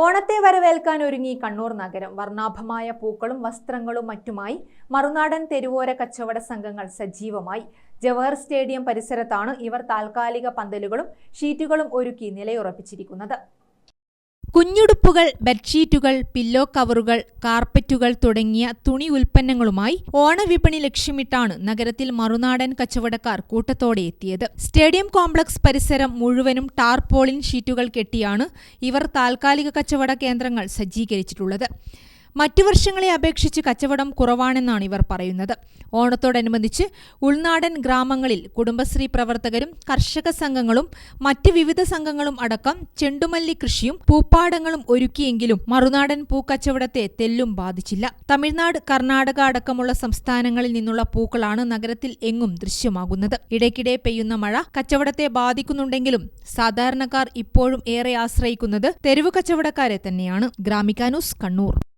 ഓണത്തെ വരവേൽക്കാൻ ഒരുങ്ങി കണ്ണൂർ നഗരം. വർണാഭമായ പൂക്കളും വസ്ത്രങ്ങളും മറ്റുമായി മറുനാടൻ തെരുവോര കച്ചവട സംഘങ്ങൾ സജീവമായി. ജവഹർ സ്റ്റേഡിയം പരിസരത്താണ് ഇവർ താൽക്കാലിക പന്തലുകളും ഷീറ്റുകളും ഒരുക്കി നിലയുറപ്പിച്ചിരിക്കുന്നത്. കുഞ്ഞുടുപ്പുകൾ ബെഡ്ഷീറ്റുകൾ പില്ലോ കവറുകൾ കാർപ്പറ്റുകൾ തുടങ്ങിയ തുണി ഉൽപ്പന്നങ്ങളുമായി ഓണവിപണി ലക്ഷ്യമിട്ടാണ് നഗരത്തിൽ മറുനാടൻ കച്ചവടക്കാർ കൂട്ടത്തോടെ എത്തിയത്. സ്റ്റേഡിയം കോംപ്ലക്സ് പരിസരം മുഴുവനും ടാർപോളിൻ ഷീറ്റുകൾ കെട്ടിയാണ് ഇവർ താൽക്കാലിക കച്ചവട കേന്ദ്രങ്ങൾ സജ്ജീകരിച്ചിട്ടുള്ളത്. മറ്റു വർഷങ്ങളെ അപേക്ഷിച്ച് കച്ചവടം കുറവാണെന്നാണ് ഇവർ പറയുന്നത്. ഓണത്തോടനുബന്ധിച്ച് ഉൾനാടൻ ഗ്രാമങ്ങളിൽ കുടുംബശ്രീ പ്രവർത്തകരും കർഷക സംഘങ്ങളും മറ്റ് വിവിധ സംഘങ്ങളും അടക്കം ചെണ്ടുമല്ലി കൃഷിയും പൂപ്പാടങ്ങളും ഒരുക്കിയെങ്കിലും മറുനാടൻ പൂക്കച്ചവടത്തെ തെല്ലും ബാധിച്ചില്ല. തമിഴ്നാട് കർണാടക അടക്കമുള്ള സംസ്ഥാനങ്ങളിൽ നിന്നുള്ള പൂക്കളാണ് നഗരത്തിൽ എങ്ങും ദൃശ്യമാകുന്നത്. ഇടയ്ക്കിടെ പെയ്യുന്ന മഴ കച്ചവടത്തെ ബാധിക്കുന്നുണ്ടെങ്കിലും സാധാരണക്കാർ ഇപ്പോഴും ഏറെ ആശ്രയിക്കുന്നത് തെരുവ് കച്ചവടക്കാരെ തന്നെയാണ്. ഗ്രാമിക്കാനൂസ് കണ്ണൂർ.